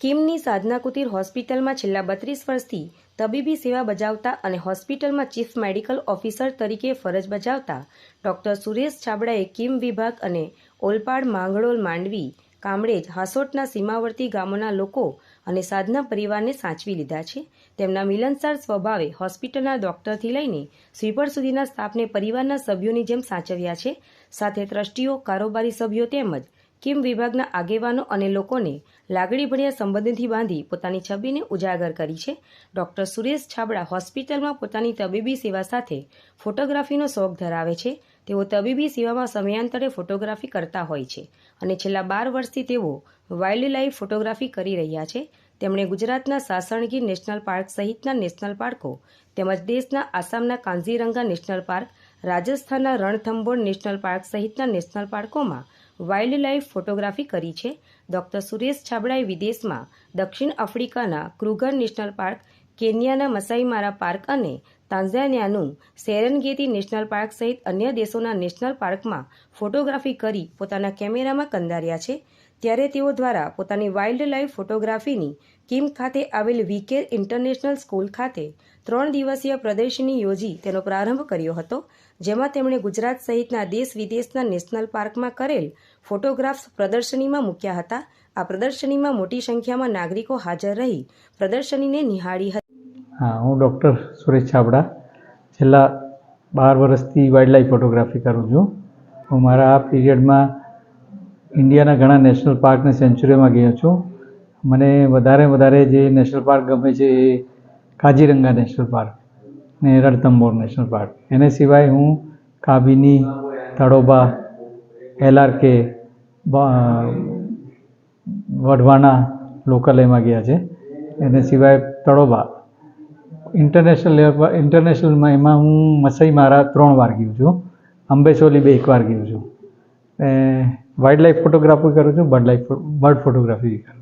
કિમની સાધના કુટીર હોસ્પિટલમાં છેલ્લા બત્રીસ વર્ષથી તબીબી સેવા બજાવતા અને હોસ્પિટલમાં ચીફ મેડિકલ ઓફિસર તરીકે ફરજ બજાવતા ડોક્ટર સુરેશ છાબડાએ કિમ વિભાગ અને ઓલપાડ માંગડોલ માંડવી, કામરેજ, હાસોટના સીમાવર્તી ગામોના લોકો અને સાધના પરિવારને સાચવી લીધા છે. તેમના મિલનસાર સ્વભાવે હોસ્પિટલના ડોક્ટરથી લઈને સ્વીપર સુધીના સ્ટાફને પરિવારના સભ્યોની જેમ સાચવ્યા છે. સાથે ટ્રસ્ટીઓ, કારોબારી સભ્યો તેમજ કિમ વિભાગના આગેવાનો અને લોકોને લાગણીભર્યા સંબંધથી બાંધી પોતાની છબીને ઉજાગર કરી છે. ડોક્ટર સુરેશ છાબડા હોસ્પિટલમાં પોતાની તબીબી સેવા સાથે ફોટોગ્રાફીનો શોખ ધરાવે છે. તેઓ તબીબી સેવામાં સમયાંતરે ફોટોગ્રાફી કરતા હોય છે અને છેલ્લા બાર વર્ષથી તેઓ વાઇલ્ડ લાઇફ ફોટોગ્રાફી કરી રહ્યા છે. તેમણે ગુજરાતના સાસણગીર નેશનલ પાર્ક સહિતના નેશનલ પાર્કો તેમજ દેશના આસામના કાંઝીરંગા નેશનલ પાર્ક, રાજસ્થાનના રણથંભોર નેશનલ પાર્ક સહિતના નેશનલ પાર્કોમાં વાઇલ્ડ લાઇફ ફોટોગ્રાફી કરી છે. ડોક્ટર સુરેશ છાબડાએ વિદેશમાં દક્ષિણ આફ્રિકાના ક્રુગર નેશનલ પાર્ક, કેન્યાના મસાઈમારા પાર્ક અને તાંઝાનિયાનું સેરનગેતી નેશનલ પાર્ક સહિત અન્ય દેશોના નેશનલ પાર્કમાં ફોટોગ્રાફી કરી પોતાના કેમેરામાં કંદાર્યા છે. ત્યારે તેઓ દ્વારા પોતાની વાઇલ્ડ લાઇફ ફોટોગ્રાફીની કિમ ખાતે આવેલ વીકેર ઇન્ટરનેશનલ સ્કૂલ ખાતે ત્રણ દિવસીય પ્રદર્શની યોજી તેનો પ્રારંભ કર્યો હતો, જેમાં તેમણે ગુજરાત સહિતના દેશ વિદેશના નેશનલ પાર્કમાં કરેલ ફોટોગ્રાફ્સ પ્રદર્શનીમાં મૂક્યા હતા. આ પ્રદર્શનીમાં મોટી સંખ્યામાં નાગરિકો હાજર રહી પ્રદર્શનીને નિહાળી હતી. હા, હું ડૉક્ટર સુરેશ છાબડા. છેલ્લા બાર વર્ષથી વાઇલ્ડ લાઈફ ફોટોગ્રાફી કરું છું. હું મારા આ પીરિયડમાં ઇન્ડિયાના ઘણા નેશનલ પાર્ક અને સેન્ચુરીમાં ગયો છું. મને વધારે વધારે જે નેશનલ પાર્ક ગમે છે એ કાજીરંગા નેશનલ પાર્ક ને રણથંભોર નેશનલ પાર્ક. એને સિવાય હું કાબિની તળોબા એલઆરકે વઢવાણા લોકલયમાં ગયા છે. એને સિવાય તળોબા ઇન્ટરનેશનલ લેવલ પર ઇન્ટરનેશનલમાં એમાં હું મસઈ મારા ત્રણ વાર ગયો છું. અંબેસોલી બે એક વાર ગયો છું. વાઇલ્ડ લાઈફ ફોટોગ્રાફી કરું છું બર્ડ લાઈફ બર્ડ ફોટોગ્રાફી કરું